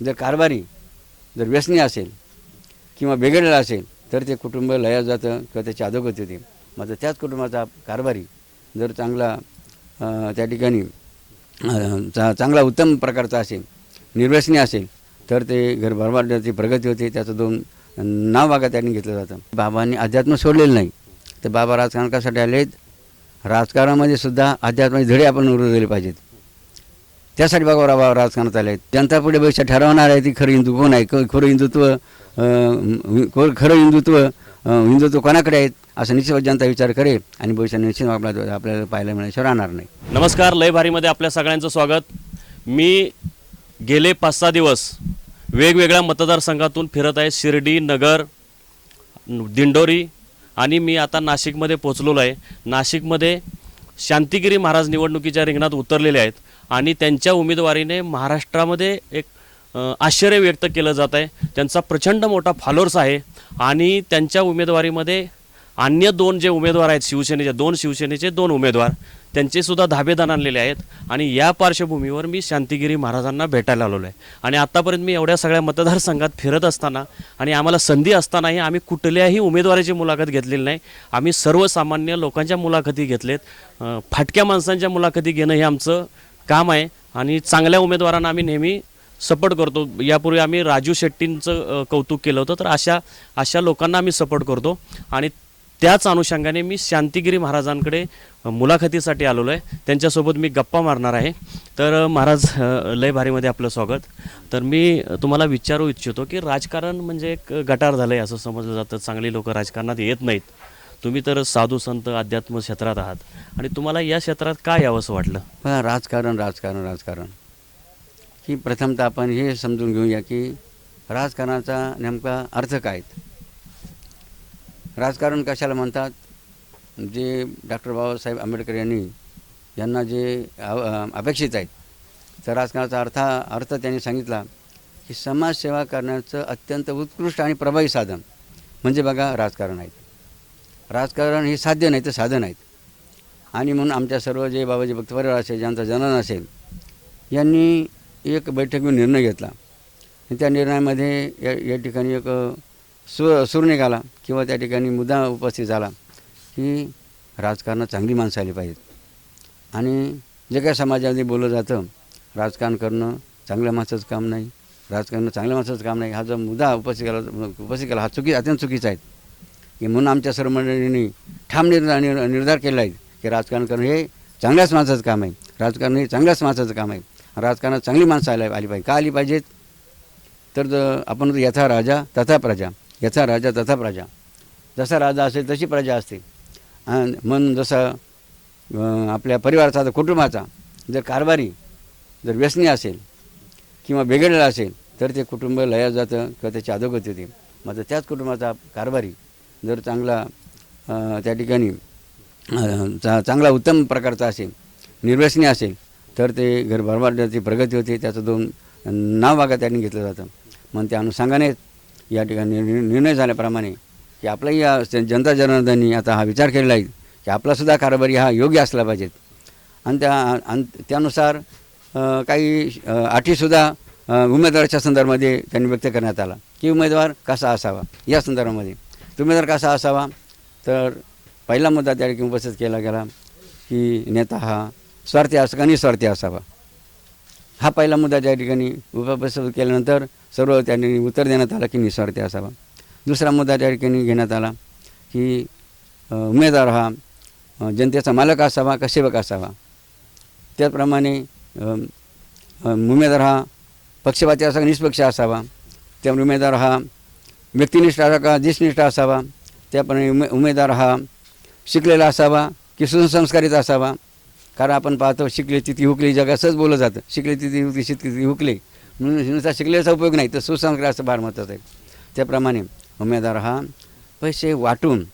जर कारभारी जर व्यसनी असेल किंवा बिघडलेला असेल तर ते कुटुंब लयात जातं किंवा त्याची अधोगत होते. मात्र त्याच कुटुंबाचा कारभारी जर चांगला त्या ठिकाणी चा चांगला उत्तम प्रकारचा असेल निर्व्यसनी असेल तर ते घर भरभाडण्याची प्रगती होते. त्याचं दोन नाव बागा त्यांनी घेतलं जातं. बाबांनी अध्यात्म सोडलेलं नाही. तर बाबा राजकारण कशासाठी आले आहेत राजकारणामध्ये सुद्धा अध्यात्माचे धडे आपण उरू दिले पाहिजेत. त्यासाठी बाबा बाबा राजकारणात आले आहेत. जनता पुढे भविष्य ठरवणार आहे ती खरं हिंदू कोण आहे? क- खरं हिंदुत्व खरं हिंदुत्व हिंदुत्व कोणाकडे आहेत? असं निश्चित जनता विचार करेल आणि भविष्य निश्चित आपल्याला आपल्याला पाहायला मिळाल्याशिवाय राहणार नाही. नमस्कार लय भारीमध्ये आपल्या सगळ्यांचं स्वागत. मी गेले पाच सहा दिवस वेगवेगळ्या मतदारसंघातून फिरत आहे. शिर्डी नगर दिंडोरी आणि मी आता नाशिकमध्ये पोचलेलो आहे. नाशिकमध्ये शांतिगिरी महाराज निवडणुकीच्या रिंगणात उतरलेले आहेत. आणि त्यांच्या उमेदवारीने महाराष्ट्रामध्ये एक आश्चर्य व्यक्त केलं जात आहे. त्यांचा प्रचंड मोठा फॉलोअर्स आहे. आणि त्यांच्या उमेदवारीमध्ये अन्य दोन जे उमेदवार आहेत शिवसेनेचे दोन शिवसेनेचे दोन उमेदवार त्यांचेसुद्धा धाबेदान आणलेले आहेत. आणि या पार्श्वभूमीवर मी शांतिगिरी महाराजांना भेटायला आलेलो आहे. आणि आत्तापर्यंत मी एवढ्या सगळ्या मतदारसंघात फिरत असताना आणि आम्हाला संधी असतानाही आम्ही कुठल्याही उमेदवाराची मुलाखत घेतलेली नाही. आम्ही सर्वसामान्य लोकांच्या मुलाखती घेतलेत. फाटक्या माणसांच्या मुलाखती घेणं हे आमचं काम आहे आणि चांगल्या उमेदवारांना आम्ही नेहमी सपोर्ट करतो. यापूर्वी आम्ही राजू शेट्टींचं कौतुक केलं होतं तर अशा अशा लोकांना आम्ही सपोर्ट करतो. आणि त्याच अनुषंगाने मी शांतिगिरी महाराजांकडे मुलाखतीसाठी आलेलो आहे. त्यांच्यासोबत मी गप्पा मारणार आहे. तर महाराज लय भारीमध्ये आपलं स्वागत. तर मी तुम्हाला विचारू इच्छितो की राजकारण म्हणजे एक गटार झालं आहे असं समजलं जातं. चांगली लोक राजकारणात येत नाहीत. तुम्ही तर साधू संत अध्यात्म क्षेत्रात आहात. आणि तुम्हाला या क्षेत्रात काय यावंसं वाटलं? पण राजकारण राजकारण राजकारण. की प्रथमतः आपण हे समजून घेऊया की राजकारणाचा नेमका अर्थ काय राजकारण कशाला म्हणतात? जे डॉक्टर बाबासाहेब आंबेडकर यांनी यांना जे अपेक्षित आहेत तर राजकारणाचा अर्थ अर्थ त्यांनी सांगितला की समाजसेवा करण्याचं अत्यंत उत्कृष्ट आणि प्रभावी साधन म्हणजे बघा राजकारण आहेत राजकारण हे साध्य नाही तर साधन आहेत आणि म्हणून आमच्या सर्व जे बाबाजी भक्त परिवार असेल ज्यांचा जनन असेल यांनी एक बैठक घेऊन निर्णय घेतला. त्या निर्णयामध्ये या या ठिकाणी एक सु सूर निघाला किंवा त्या ठिकाणी मुद्दा उपस्थित झाला की राजकारणात चांगली माणसं आली पाहिजेत. आणि जे काय समाजामध्ये बोललं जातं राजकारण करणं चांगल्या माणसाचं काम नाही राजकारण चांगल्या माणसाचं काम नाही हा जो मुद्दा उपस्थित केला उपस्थित केला हा चुकी अत्यंत चुकीचा आहे. की म्हणून आमच्या सर्व मंडळींनी ठाम निर्धार निर्धार केला आहे की राजकारण करणं हे चांगल्याच माणसाचं काम आहे. राजकारण हे चांगल्याच माणसाचं काम आहे. राजकारणात चांगली माणसं आली आली पाहिजे. का आली पाहिजेत? तर आपण म्हणतो यथा राजा तथा प्रजा. यथा राजा तथा प्रजा. जसा राजा असेल तशी प्रजा असते. आणि म्हणून जसं आपल्या परिवाराचा आता कुटुंबाचा जर कारभारी जर व्यसनी असेल किंवा बिघडलेला असेल तर ते कुटुंब लयात जातं किंवा त्याची अधोगती होते मात्र त्याच कुटुंबाचा कारभारी जर चांगला त्या ठिकाणी चा चांगला उत्तम प्रकारचा असेल निर्व्यसनी असेल तर ते घर भरभरण्याची प्रगती होते त्याचं दोन नाव बागा त्यांनी घेतलं जातं. मग त्या अनुषंगाने या ठिकाणी निर्णय निर्णय झाल्याप्रमाणे की आपलाही या जनता जनार्दनांनी आता हा विचार केलेला आहे की आपलासुद्धा कारभारी हा योग्य असला पाहिजेत आणि त्या आणि त्यानुसार काही अटीसुद्धा उमेदवाराच्या संदर्भामध्ये त्यांनी व्यक्त करण्यात आला की उमेदवार कसा असावा या संदर्भामध्ये. तुम्ही जर कसा असावा तर पहिला मुद्दा त्या ठिकाणी उपस्थित केला गेला की नेता हा स्वार्थी असा का निस्वार्थी असावा? हा पहिला मुद्दा त्या ठिकाणी उपस्थित केल्यानंतर सर्व त्यांनी उत्तर देण्यात आलं की निस्वार्थी असावा. दुसरा मुद्दा त्या ठिकाणी घेण्यात आला की उमेदवार हा जनतेचा मालक असावा का सेवक असावा? त्याचप्रमाणे उमेदवार हा पक्षपाती असावा निष्पक्ष असावा? त्यामुळे उमेदवार हा व्यक्तिनिष्ठ असा का देशनिष्ठ असावा त्याप्रमाणे उमे उमेदवार हा शिकलेला असावा की सुसंस्कारित असावा. कारण आपण पाहतो शिकले तिथे हुकली जग असंच बोललं जातं. शिकले तिथे हुकली शिकली हुकले. म्हणून नुसता शिकलेचा उपयोग नाही तर सुसंस्कार असं फार महत्त्वाचं आहे. त्याप्रमाणे उमेदवार हा पैसे वाटून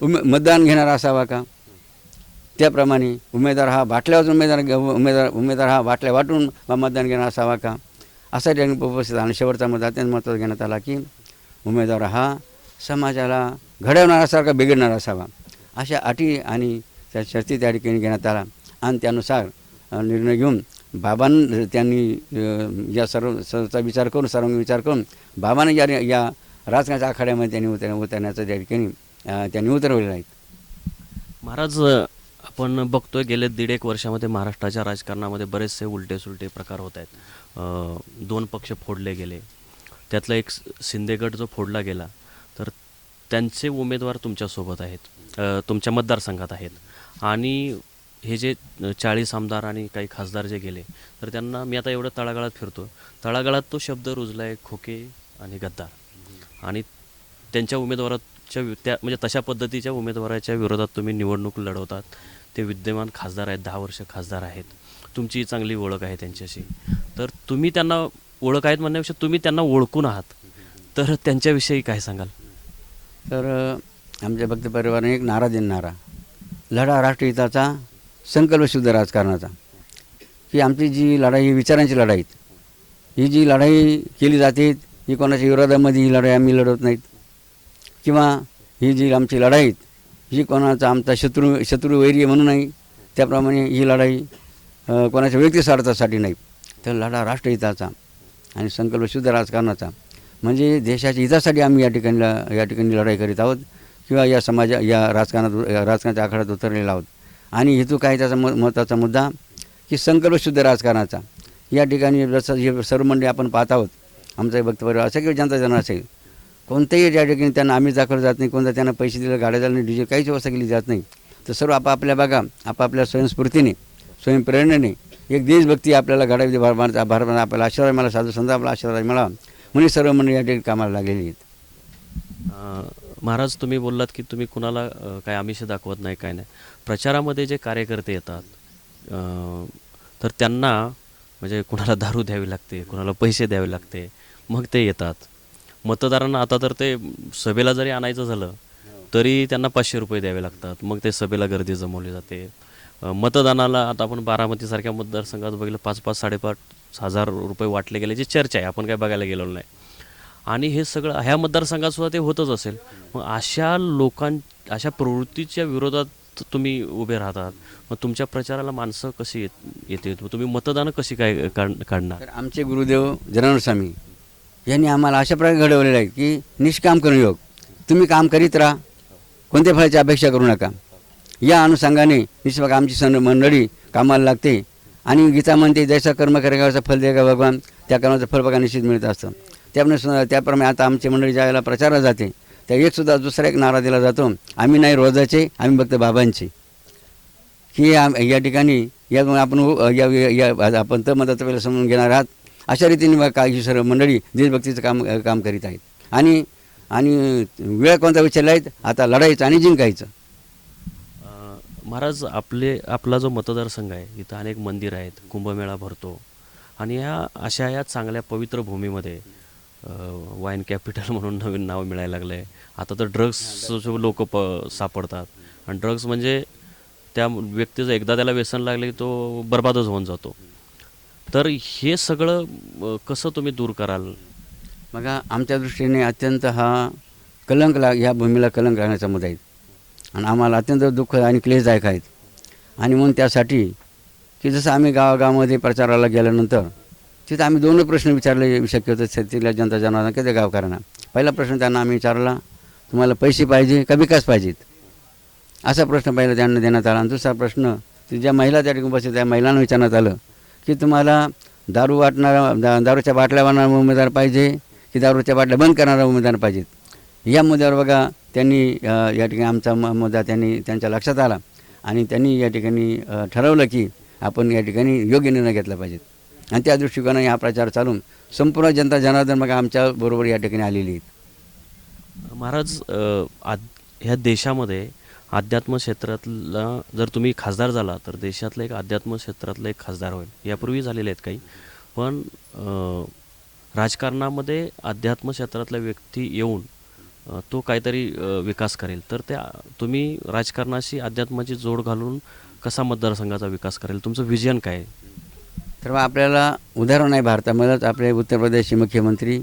उमे मतदान घेणारा असावा का? त्याप्रमाणे उमेदवार हा बाटल्यावर उमेदवार उमेदवार उमेदवार हा बाटल्या वाटून मतदान घेणारा असावा का? असा त्यांनी उपस्थित आणि शेवटचा मुद्दा त्यांनी महत्त्वाचा घेण्यात आला की उमेदवार हा समाजाला घडवणारा असावा बिघडणारा असावा अशा अटी आणि त्या शर्ती त्या ठिकाणी घेण्यात आला आणि त्यानुसार निर्णय घेऊन बाबांनी त्यांनी या सर्व सर्वचा विचार करून सर्व विचार करून बाबांनी या या राजकारणाच्या आखाड्यामध्ये त्यांनी उतर उतरण्याचं त्या ठिकाणी त्यांनी उतरवलेलं आहे. महाराज आपण बघतोय गेले दीड एक वर्षामध्ये महाराष्ट्राच्या राजकारणामध्ये बरेचसे उलटे सुलटे प्रकार होत आहेत. दोन पक्ष फोडले गेले. त्यातला एक शिंदेगड जो फोडला गेला तर त्यांचे उमेदवार तुमच्यासोबत आहेत तुमच्या मतदारसंघात आहेत. आणि हे जे चाळीस आमदार आणि काही खासदार जे गेले तर त्यांना मी आता एवढं तळागाळात फिरतो तळागाळात तो शब्द रुजला आहे खोके आणि गद्दार. आणि त्यांच्या उमेदवाराच्या त्या म्हणजे तशा पद्धतीच्या उमेदवाराच्या विरोधात तुम्ही निवडणूक लढवतात. ते विद्यमान खासदार आहेत दहा वर्ष खासदार आहेत. तुमची चांगली ओळख आहे त्यांच्याशी. तर तुम्ही त्यांना ओळख आहेत म्हणण्यापेक्षा तुम्ही त्यांना ओळखून आहात. तर त्यांच्याविषयी काय सांगाल? तर आमच्या भक्त परिवाराने एक नारा देणारा लढा राष्ट्रहिताचा संकल्पशुद्ध राजकारणाचा. की आमची जी लढाई ही विचारांची लढाई ही जी लढाई केली जाते ही कोणाच्या विरोधामध्ये ही लढाई आम्ही लढवत नाहीत. किंवा ही जी आमची लढाई ही कोणाचा आमचा शत्रू शत्रू वैरी म्हणून नाही त्याप्रमाणे ही लढाई कोणाच्या व्यक्तिस्वार्थासाठी नाही. तर लढा राष्ट्रहिताचा. आणि संकल्प शुद्ध राजकारणाचा. म्हणजे देशाच्या हितासाठी आम्ही या ठिकाणी या ठिकाणी लढाई करीत आहोत किंवा या समाजा या राजकारणात या राजकारणाच्या आखाड्यात उतरलेला आहोत. आणि हेतू काय त्याचा म महत्त्वाचा मुद्दा की संकल्पशुद्ध राजकारणाचा. या ठिकाणी जसं हे सर्व मंडळी आपण पाहत आहोत. आमचा एक परिवार असेल किंवा जनता जन असेल. कोणत्याही त्या ठिकाणी त्यांना आम्ही दाखवलं जात नाही कोणता त्यांना पैसे दिले गाड्या झाल्या नाही डिझेल काहीच व्यवस्था केली जात नाही. तर सर्व आपापल्या बघा आपापल्या स्वयंस्फूर्तीने स्वयंप्रेरणेने एक देशभक्ती आपल्याला घडावी भारत भारत आपल्याला आशीर्वाद मला साधू संत आपला आशीर्वाद मिळावा म्हणून सर्व मंडळी या ठिकाणी कामाला लागलेली आहेत. महाराज तुम्ही बोललात की तुम्ही कुणाला काय आमिष दाखवत नाही काय नाही. प्रचारामध्ये जे कार्यकर्ते येतात तर त्यांना म्हणजे कुणाला दारू द्यावी लागते कुणाला पैसे द्यावे लागते मग ते येतात. मतदारांना आता तर ते सभेला जरी आणायचं झालं तरी त्यांना पाचशे रुपये द्यावे लागतात. मग ते सभेला गर्दी जमवली जाते. मतदानाला आता आपण बारामतीसारख्या मतदारसंघात बघितलं पाच पाच साडेपाच हजार रुपये वाटले गेल्याची चर्चा आहे. आपण काय बघायला गेलेलो नाही. आणि हे सगळं ह्या मतदारसंघात सुद्धा ते होतच असेल. मग अशा लोकां अशा प्रवृत्तीच्या विरोधात तुम्ही उभे राहतात. मग तुमच्या प्रचाराला माणसं कशी येत येते? मग तुम्ही मतदानं कशी काय काढणार? आमचे गुरुदेव जनावर स्वामी यांनी आम्हाला अशा प्रकारे घडवलेलं आहे की निष्काम कर्मयोग तुम्ही काम करीत राहा. कोणत्या फळाची अपेक्षा करू नका. या अनुषंगाने निष्पक आमची सण मंडळी कामाला लागते. आणि गीता म्हणते जैसा कर्म करेगाचा फल देगा भगवान त्या कर्माचं फळ बघा निश्चित मिळत असतं. त्याप्रमाणे त्याप्रमाणे आता आमची मंडळी ज्या वेळेला प्रचारला जाते त्या एकसुद्धा दुसरा एक नारा दिला जातो आम्ही नाही रोजाचे आम्ही फक्त बाबांचे. ही आम- या ठिकाणी या आपण या या- आपण तर मदत वेळेला समजून घेणार आहात. अशा रीतीने काही सर्व मंडळी देशभक्तीचं काम काम करीत आहेत. आणि आणि वेळ कोणता विचारला आहेत आता लढायचं आणि जिंकायचं. महाराज आपले आपला जो मतदारसंघ आहे इथं अनेक मंदिर आहेत कुंभमेळा भरतो. आणि ह्या अशा या चांगल्या पवित्र भूमीमध्ये वाईन कॅपिटल म्हणून नवीन नाव मिळायला लागलं आहे आता तर ड्रग्स लोक प सापडतात. आणि ड्रग्स म्हणजे त्या व्यक्तीचं एकदा त्याला व्यसन लागले की तो बर्बादच होऊन जातो. तर हे सगळं कसं तुम्ही दूर कराल? मग आमच्या दृष्टीने अत्यंत हा कलंक लाग ह्या भूमीला कलंक लागण्याचा मुद्दा आहे. आणि आम्हाला अत्यंत दुःख आणि क्लेशदायक आहेत. आणि म्हणून त्यासाठी की जसं आम्ही गावागावामध्ये प्रचाराला गेल्यानंतर तिथं आम्ही दोन प्रश्न विचारले शक्य होते तिथल्या जनता जनावरांना किती गावकऱ्यांना. पहिला प्रश्न त्यांना आम्ही विचारला तुम्हाला पैसे पाहिजे का विकास पाहिजेत? असा प्रश्न पहिला त्यांना देण्यात आला. आणि दुसरा प्रश्न ज्या महिला त्या ठिकाणी उपस्थित त्या महिलांना विचारण्यात आलं की तुम्हाला दारू वाटणारा दा दारूच्या बाटल्या वाढणारा उमेदवार पाहिजे की दारूच्या बाटल्या बंद करणारा उमेदवार पाहिजेत? या मुद्द्यावर बघा त्यांनी या ठिकाणी आमचा म- मुद्दा त्यांनी त्यांच्या लक्षात आला आणि त्यांनी या ठिकाणी ठरवलं की आपण या ठिकाणी योग्य निर्णय घेतला पाहिजेत आणि त्या दृष्टिकोनाने हा प्रचार चालून संपूर्ण जनता जनार्दन मग आमच्या बरोबर या ठिकाणी आलेली आहेत. महाराज आद ह्या देशामध्ये अध्यात्म क्षेत्रातला जर तुम्ही खासदार झाला तर देशातलं एक अध्यात्म क्षेत्रातलं एक खासदार होईल. यापूर्वी झालेले आहेत काही. पण राजकारणामध्ये अध्यात्म क्षेत्रातला व्यक्ती येऊन तो काहीतरी विकास करेल. तर त्या तुम्ही राजकारणाशी अध्यात्माची जोड घालून कसा मतदारसंघाचा विकास करेल? तुमचं विजन काय? तर मग आपल्याला उदाहरण आहे भारतामध्येच. आपले उत्तर प्रदेशचे मुख्यमंत्री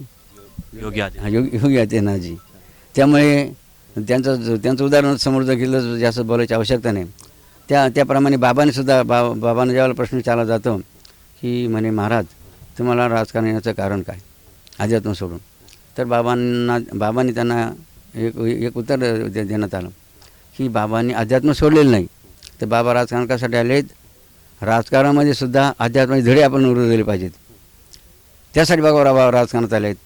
योगी योगी योगी आदित्यनाथजी. त्यामुळे त्यांचं ज- त्यांचं उदाहरण समोर जर घेतलं तर जास्त बोलायची आवश्यकता नाही. त्या त्याप्रमाणे बाबाने सुद्धा बा बाबांना ज्यावेळेला प्रश्न विचारला जातो की म्हणे महाराज तुम्हाला राजकारण येण्याचं कारण काय? अध्यात्म सोडून. तर बाबांना बाबांनी त्यांना एक एक उत्तर दे देण्यात आलं. की बाबांनी अध्यात्म सोडलेलं नाही. तर बाबा राजकारण कशासाठी आलेत? राजकारणामध्ये सुद्धा अध्यात्माचे धडे आपण उरू दिले पाहिजेत. त्यासाठी बाबा बाबा राजकारणात आले आहेत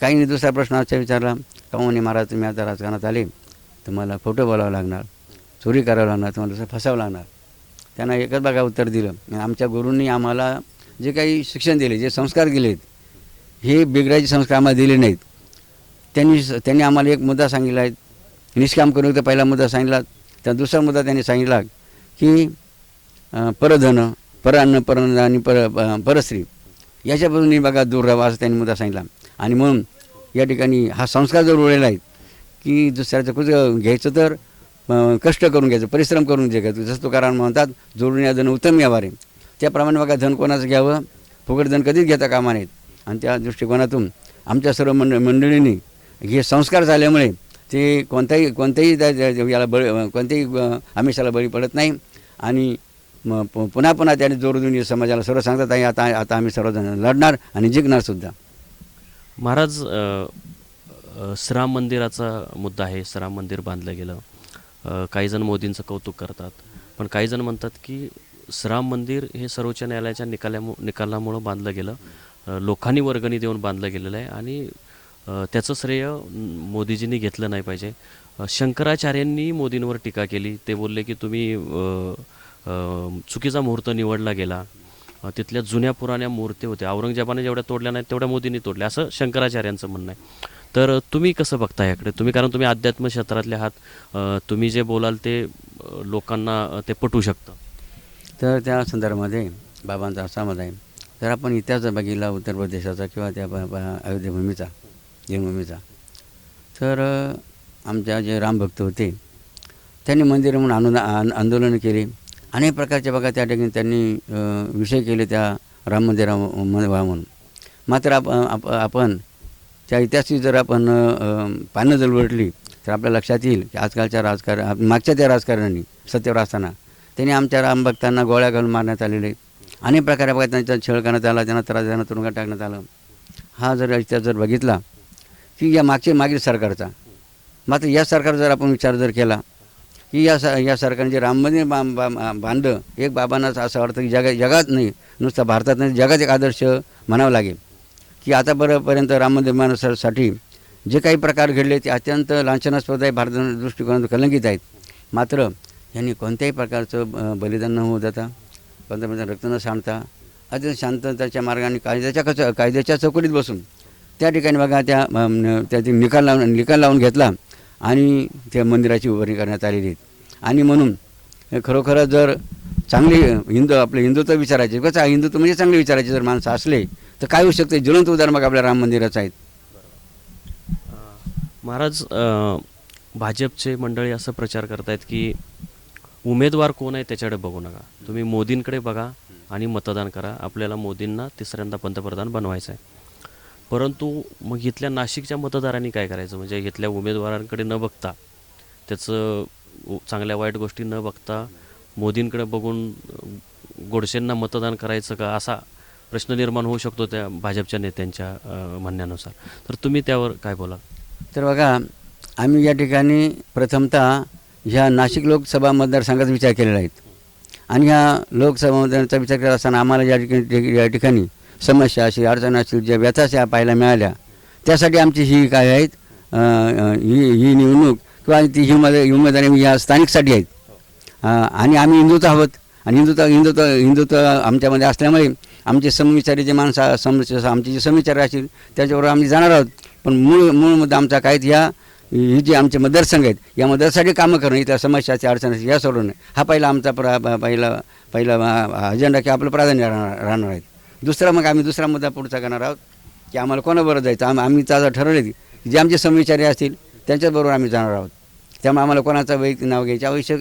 काहींनी दुसरा प्रश्न असा विचारला का म्हणे महाराज तुम्ही आता राजकारणात आले. तर मला फोटो बोलावं लागणार. चोरी करावं लागणार. तुम्हाला दुसरं फसावं लागणार. त्यांना एकच बघा उत्तर दिलं. आमच्या गुरूंनी आम्हाला जे काही शिक्षण दिले जे संस्कार दिलेत हे बिगडायचे संस्कार आम्हाला दिले नाहीत. त्यांनी त्यांनी आम्हाला एक मुद्दा सांगितला आहे. निष्काम करून तर पहिला मुद्दा सांगितला त्या दुसरा मुद्दा त्यांनी सांगितला की परधन परान्न परन आणि पर परस्त्री याच्यापासून बघा दूर राहावा असं त्यांनी मुद्दा सांगितला. आणि म्हणून या ठिकाणी हा संस्कार जर उरलेला आहे की दुसऱ्याचं कुठ घ्यायचं तर कष्ट करून घ्यायचं परिश्रम करून जे घ्यायचं जसं तुकाराम म्हणतात जोडून या धन उत्तम यावारे. त्याप्रमाणे बघा धन कोणाचं घ्यावं? फुकट धन कधीच घेता कामा नयेत. आणि त्या दृष्टिकोनातून आमच्या सर्व मंड मंडळींनी हे संस्कार झाल्यामुळे ते कोणत्याही कोणत्याही त्या- याला बळी कोणत्याही आमिषाला बळी पडत नाही. आणि मग पुन्हा पुन्हा त्याने जोरदुनी समाजाला सर्व सांगतात आहे आता आता आम्ही सर्वजण लढणार आणि जिंकणार सुद्धा. महाराज श्राम मंदिराचा मुद्दा आहे श्राम मंदिर बांधलं गेलं. काहीजण काही जण मोदींचं कौतुक करतात पण काही जण म्हणतात की श्राम मंदिर हे सर्वोच्च न्यायालयाच्या निकालामु निकालामुळं बांधलं गेलं. लोकांनी वर्गणी देऊन बांधलं गेलेलं आहे आणि त्याचं श्रेय मोदीजींनी घेतलं नाही पाहिजे. शंकराचार्यांनी मोदींवर टीका केली. ते बोलले की तुम्ही चुकीचा मुहूर्त निवडला गेला. तिथल्या जुन्या पुराण्या मूर्ती होत्या. औरंगजेबाने जेवढ्या तोडल्या नाहीत तेवढ्या मोदींनी तोडल्या. असं शंकराचार्यांचं म्हणणं आहे. तर तुम्ही कसं बघता याकडे? तुम्ही कारण तुम्ही अध्यात्म क्षेत्रातले आहात तुम्ही जे बोलाल ते लोकांना ते पटू शकतं. तर त्या संदर्भामध्ये बाबांचा असा मत आहे. जर आपण इतिहास बघितला उत्तर प्रदेशाचा किंवा त्या अयोध्येभूमीचा जन्मभूमीचा तर आमच्या जे रामभक्त होते त्यांनी मंदिर म्हणून आंदोलन आन आंदोलनं केली. अनेक प्रकारचे बघा त्या ठिकाणी त्यांनी विषय केले त्या राम मंदिरा म- व्हा म्हणून. मात्र आप आप- आपण त्या इतिहासाची जर आपण पानं जर उलटली तर आपल्या लक्षात येईल की आजकालच्या राजकारण मागच्या त्या राजकारण्यांनी सत्तेवर असताना त्यांनी आमच्या रामभक्तांना गोळ्या घालून मारण्यात आलेले. अनेक प्रकारे बघा त्यांचा छळ करण्यात आला त्यांना त्रास त्यांना तुरुंगात टाकण्यात आलं. हा जर इतिहास जर बघितला की या मागचे मागील सरकारचा. मात्र या सरकार जर आपण विचार जर केला की या स या सरकारने जे राम मंदिर बा बा बांधलं एक बाबांनाच असं वाटतं की जगा जगात नाही नुसतं भारतात नाही जगात एक आदर्श म्हणावं लागेल. की आतापर्यंत राम मंदिर निर्माणासाठी जे काही प्रकार घडले ते अत्यंत लांछनास्पद आहे भारताच्या दृष्टिकोनातून कलंकित आहेत. मात्र यांनी कोणत्याही प्रकारचं बलिदान न होऊ देता पंतप्रधान रक्त न सांडता अत्यंत शांतताच्या मार्गाने कायद्याच्या कच कायद्याच्या चौकटीत बसून त्या ठिकाणी बघा त्या त्याचे निकाल लावून निकाल लावून घेतला आणि त्या मंदिराची उभारणी करण्यात आलेली आहेत आणि म्हणून खरोखर खरोखरच जर चांगले हिंदू आपले हिंदुत्व विचारायचे कसं हिंदुत्व म्हणजे चांगले विचारायचे जर माणसं असले तर काय होऊ शकते? ज्वलंत उदाहरण मग आपल्या राम मंदिराचं आहेत. महाराज भाजपचे मंडळी असं प्रचार करतायत की उमेदवार कोण आहे त्याच्याकडे बघू नका. तुम्ही मोदींकडे बघा आणि मतदान करा. आपल्याला मोदींना तिसऱ्यांदा पंतप्रधान बनवायचं आहे परंतु मग इथल्या नाशिकच्या मतदारांनी काय करायचं? म्हणजे इथल्या उमेदवारांकडे न बघता त्याचं चांगल्या वाईट गोष्टी न बघता मोदींकडे बघून गोडसेंना मतदान करायचं का? असा प्रश्न निर्माण होऊ शकतो त्या भाजपच्या नेत्यांच्या म्हणण्यानुसार. तर तुम्ही त्यावर काय बोला तर बघा आम्ही या ठिकाणी प्रथमतः ह्या नाशिक लोकसभा मतदारसंघाचा विचार केलेला आहे. आणि ह्या लोकसभा मतदारांचा विचार केला असताना आम्हाला या ठिकाणी या ठिकाणी समस्या असतील अडचण असतील ज्या व्यथाशा पाहायला मिळाल्या त्यासाठी आमची ही काय आहेत ही ही निवडणूक किंवा ती ही उमेद उमेदवारी या स्थानिकसाठी आहेत. आणि आम्ही हिंदुत्व आहोत. आणि हिंदुत्व हिंदुत्व हिंदुत्व आमच्यामध्ये असल्यामुळे आमचे समविचारी जे माणसं सम आमचे जे समविचारी असतील त्याच्याबरोबर आम्ही जाणार आहोत. पण मूळ मूळ मुद्दा आमचा काय ह्या ही जी आमचे मतदारसंघ आहेत या मतदारसाठी कामं करणं इथल्या समस्याची अडचण या सोडवणं हा पहिला आमचा प्र प- पहिला पहिला अजेंडा की आपलं प्राधान्य राहणार राहणार आहेत दुसरा मग आम्ही दुसरा मुद्दा पुढचा करणार आहोत की आम्हाला कोणाबरोबर जायचं? आम आम्ही ताजा ठरवले की जे आमचे समविचारी असतील त्यांच्याबरोबर आम्ही जाणार आहोत. त्यामुळे आम्हाला कोणाचं वैयक्तिक नाव घ्यायचं आवश्यक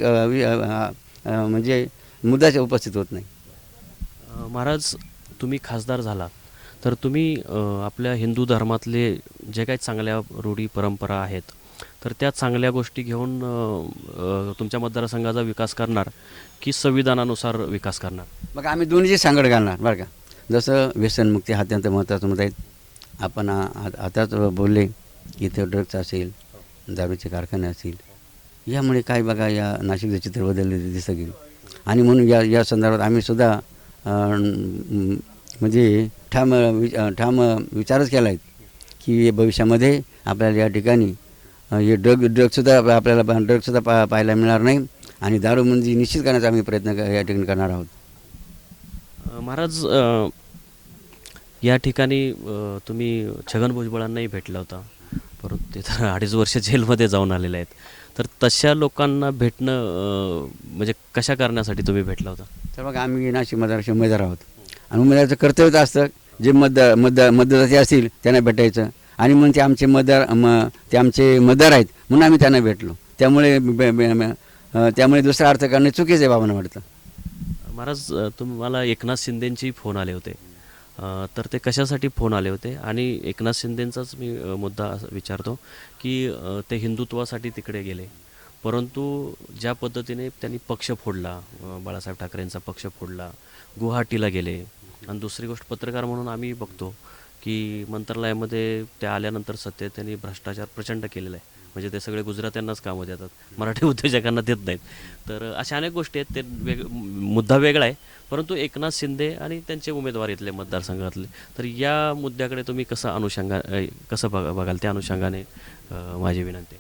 म्हणजे मुद्दाच उपस्थित होत नाही. महाराज तुम्ही खासदार झाला तर तुम्ही आपल्या हिंदू धर्मातले जे काही चांगल्या रूढी परंपरा आहेत तर त्या चांगल्या गोष्टी घेऊन तुमच्या मतदारसंघाचा विकास करणार की संविधानानुसार विकास करणार? मग आम्ही दोन्हीची सांगड घालणार बरं का? जसं व्यसनमुक्ती हा अत्यंत महत्त्वाचा मुद्दा आहे. आपण आताच बोलले की इथं ड्रग्ज असेल दारूचे कारखाने असतील यामुळे काय बघा या नाशिकचं चित्र बदललेलं दिसतं गेलं. आणि म्हणून या या संदर्भात आम्ही सुद्धा म्हणजे ठाम वि- ठाम विचारच केला आहे की भविष्यामध्ये आपल्याला या ठिकाणी हे ड्रग ड्रगसुद्धा आपल्याला ड्रगसुद्धा पा पाहायला मिळणार नाही आणि दारू म्हणजे निश्चित करण्याचा आम्ही प्रयत्न या ठिकाणी करणार आहोत. महाराज अ, या ठिकाणी अ, तुम्ही छगन भुजबळांनाही भेटला होता. परंतु ते तर अडीच वर्ष जेलमध्ये जाऊन आलेले आहेत. तर तशा लोकांना भेटणं अ, म्हणजे कशा करण्यासाठी तुम्ही भेटला होता? तर बघा आम्ही नाशिक मतदाराचे उमेदवार आहोत. आणि उमेदवाराचं कर्तव्यच असतं जे मतदार मतदार मतदाते असतील त्यांना भेटायचं. आणि मग ते आमचे मतदार म ते आमचे मतदार आहेत म्हणून आम्ही त्यांना भेटलो. त्यामुळे अं, त्यामुळे दुसरा अर्थ करणे चुकीचं आहे बाबांना वाटतं. महाराज तुम्हाला एकनाथ शिंदेंची फोन आले होते. तर ते कशासाठी फोन आले होते? आणि एकनाथ शिंदेंचाच मी मुद्दा विचारतो की ते हिंदुत्वासाठी तिकडे गेले. परंतु ज्या पद्धतीने त्यांनी पक्ष फोडला बाळासाहेब ठाकरेंचा पक्ष फोडला गुवाहाटीला गेले. आणि दुसरी गोष्ट पत्रकार म्हणून आम्ही बघतो की मंत्रालयामध्ये त्या आल्यानंतर सत्य त्यांनी भ्रष्टाचार प्रचंड केलेला आहे. म्हणजे ते सगळे गुजरात्यांनाच कामं देतात. मराठी उद्योजकांना देत नाहीत. तर अशा अनेक गोष्टी आहेत. ते वेग मुद्दा वेगळा आहे. परंतु एकनाथ शिंदे आणि त्यांचे उमेदवार इथले मतदारसंघातले. तर या मुद्द्याकडे तुम्ही कसं अनुषंगा कसं बघा बघाल त्या अनुषंगाने माझी विनंती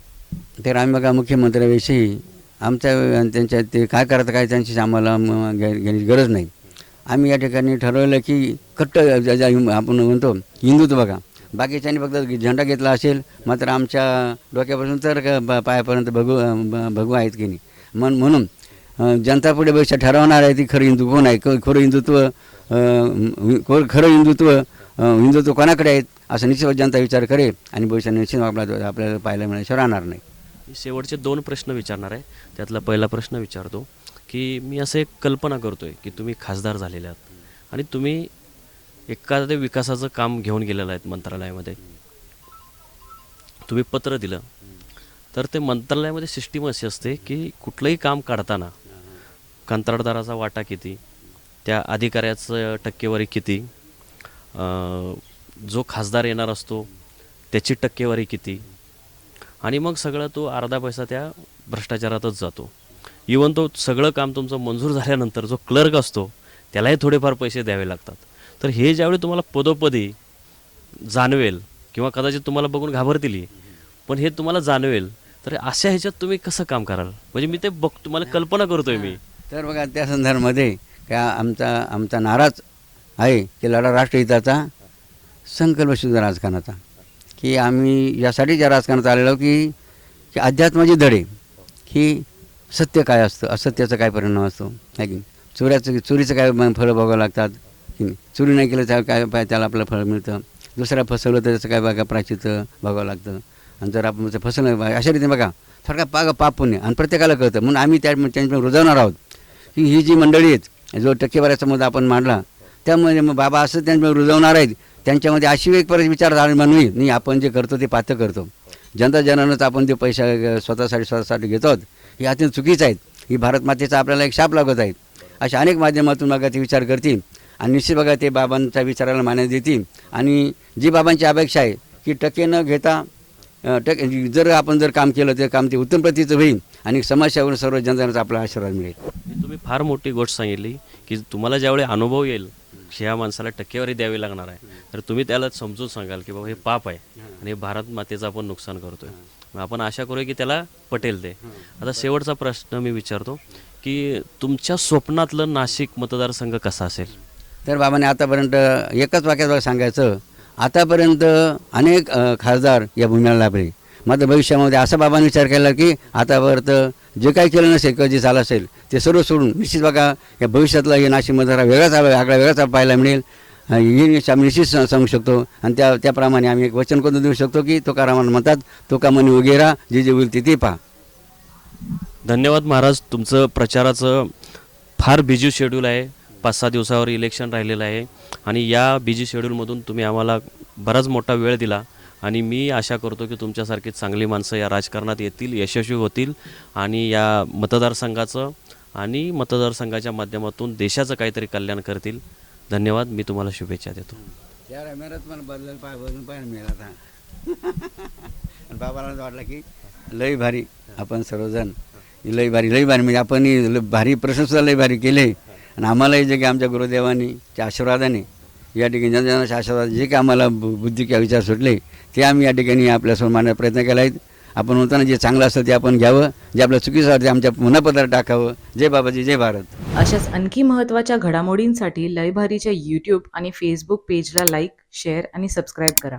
तर आम्ही बघा मुख्यमंत्र्याविषयी आमच्या त्यांच्या ते काय करत काय त्यांची आम्हाला घेण्याची गरज नाही. आम्ही या ठिकाणी ठरवलं की कट्ट आपण म्हणतो हिंदुत्व बघा. बाकीच्यांनी फक्त झेंडा घेतला असेल मात्र आमच्या डोक्यापासून तर पायापर्यंत भगू ब- भगू आहेत की नाही. मन म्हणून जनता पुढे भविष्य ठरवणार आहे ती खरं हिंदू कोण आहे? खरं हिंदुत्व खरं हिंदुत्व हिंदुत्व कोणाकडे आहेत? असं निश्चित जनता विचार करेल आणि भविष्यात निश्चित आपल्याला आपल्याला पाहायला मिळाल्याशिवाय राहणार नाही. मी शेवटचे दोन प्रश्न विचारणार आहे. त्यातला पहिला प्रश्न विचारतो की मी असं एक कल्पना करतोय की तुम्ही खासदार झालेले आहात आणि तुम्ही एखाद्या विकासाचं काम घेऊन गेलेलं आहेत मंत्रालयामध्ये. तुम्ही पत्र दिलं. तर ते मंत्रालयामध्ये सिस्टीम अशी असते की कुठलंही काम काढताना कंत्राटदाराचा वाटा किती त्या अधिकाऱ्याचं टक्केवारी किती जो खासदार येणार असतो त्याची टक्केवारी किती आणि मग सगळं तो अर्धा पैसा त्या भ्रष्टाचारातच जातो. इवन तो सगळं काम तुमचं मंजूर झाल्यानंतर जो क्लर्क असतो त्यालाही थोडेफार पैसे द्यावे लागतात. तर हे ज्यावेळी तुम्हाला पदोपदी जाणवेल किंवा कदाचित तुम्हाला बघून घाबरतील पण हे तुम्हाला जाणवेल तर अशा ह्याच्यात तुम्ही कसं काम कराल? म्हणजे मी ते बघ तुम्हाला कल्पना करतोय मी. तर बघा त्या संदर्भामध्ये काय आमचा आमचा नाराज आहे की लढा राष्ट्रहिताचा संकल्प शुद्ध राजकारणाचा. की आम्ही यासाठी ज्या राजकारणात आलेलो की की अध्यात्माचे धडे की सत्य काय असतं असत्याचा काय परिणाम असतो की नाही? चोऱ्याचं चोरीचं काय फळं भोगावं लागतात? की नाही चोरी नाही केलं त्या काय पाय त्याला आपलं फळ मिळतं. दुसऱ्या फसवलं तर त्याचं काय बघा प्राचित बघावं लागतं. आणि जर आपण त्याचं फसवलं अशा रीतीने बघा थोडका पाग पाप पुण्य. आणि प्रत्येकाला कळतं. म्हणून आम्ही त्या त्यांच्याकडे रुजवणार आहोत. की ही जी मंडळी आहेत जो टक्केवाऱ्याचा मुद्दा आपण मांडला त्यामुळे मग बाबा असं त्यांच्याकडे रुजवणार आहेत. त्यांच्यामध्ये अशी एक परत विचार म्हणून नाही आपण जे करतो ते पात्र करतो. जनता जनानंच आपण ते पैसा स्वतःसाठी स्वतःसाठी घेतो आहोत हे अत्यंत चुकीचं आहेत. ही भारत मातेचा आपल्याला एक शाप लागत आहेत अशा अनेक माध्यमातून बघा ते विचार करतील. आणि निश्चित बघा ते बाबांच्या विचाराला मान्य देतील. आणि जी बाबांची अपेक्षा आहे की टक्के न घेता टक जर आपण जर काम केलं तर काम ते उत्तम प्रतीचं होईल आणि समाजसेवेवर सर्व जनतांचा आपला आशीर्वाद मिळेल. तुम्ही फार मोठी गोष्ट सांगितली की तुम्हाला ज्यावेळी अनुभव येईल ह्या माणसाला टक्केवारी द्यावी लागणार आहे तर तुम्ही त्याला समजून सांगाल की बाबा हे पाप आहे आणि हे भारत मातेचं आपण नुकसान करतोय. मग आपण आशा करूया की त्याला पटेल ते. आता शेवटचा प्रश्न मी विचारतो की तुमच्या स्वप्नातलं नाशिक मतदारसंघ कसा असेल? तर बाबाने आतापर्यंत एकच वाक्यात सांगायचं आतापर्यंत अनेक खासदार या भूमीला लाभले. मात्र भविष्यामध्ये असा बाबांनी विचार केला की आतापर्यंत जे काही केलं नसेल किंवा जे झालं असेल ते सर्व सोडून निश्चित बघा या भविष्यातला हे नाशिकमध्ये जरा वेगळाच आगळा वेगळाच पाहायला मिळेल. हे आम्ही निश्चित सांगू शकतो. आणि त्या त्याप्रमाणे आम्ही एक वचन कोणतं देऊ शकतो की तुकारामानं म्हणतात तो कामानी वगैरे जे जे होईल ते ते पहा. धन्यवाद महाराज तुमचं प्रचाराचं फार बिझी शेड्यूल आहे. पाच सहा दिवसावर इलेक्शन राहिलेलं आहे. आणि या बिझी शेड्यूलमधून तुम्ही आम्हाला बराच मोठा वेळ दिला. आणि मी आशा करतो की तुमच्यासारखी चांगली माणसं या राजकारणात येतील यशस्वी होतील. आणि या मतदारसंघाचं आणि मतदारसंघाच्या माध्यमातून देशाचं काहीतरी कल्याण करतील. धन्यवाद. मी तुम्हाला शुभेच्छा देतो. या अमेरात मला बदल पाय बदलून पाय मिळाला आणि बाबाला वाटलं की लई भारी आपण सर्वजण. लई भारी लई भारी. म्हणजे आपण भारी प्रशंसा लई भारी केले. आणि आम्हालाही जे काही आमच्या गुरुदेवांनी त्या आशीर्वादाने या ठिकाणी जनजनाच्या आशीर्वाद जे काही आम्हाला बु- बुद्धी किंवा विचार सुटले ते आम्ही या ठिकाणी आपल्यासमोर मांडण्याचा प्रयत्न केला आहे. आपण म्हणताना जे चांगलं असतं ते आपण घ्यावं जे आपलं चुकीचं वाटतं ते आमच्या मुनापत्रात टाकावं. जय बाबाजी जय भारत. अशाच आणखी महत्त्वाच्या घडामोडींसाठी लयभारीच्या यूट्यूब आणि फेसबुक पेजला लाईक शेअर आणि सबस्क्राईब करा.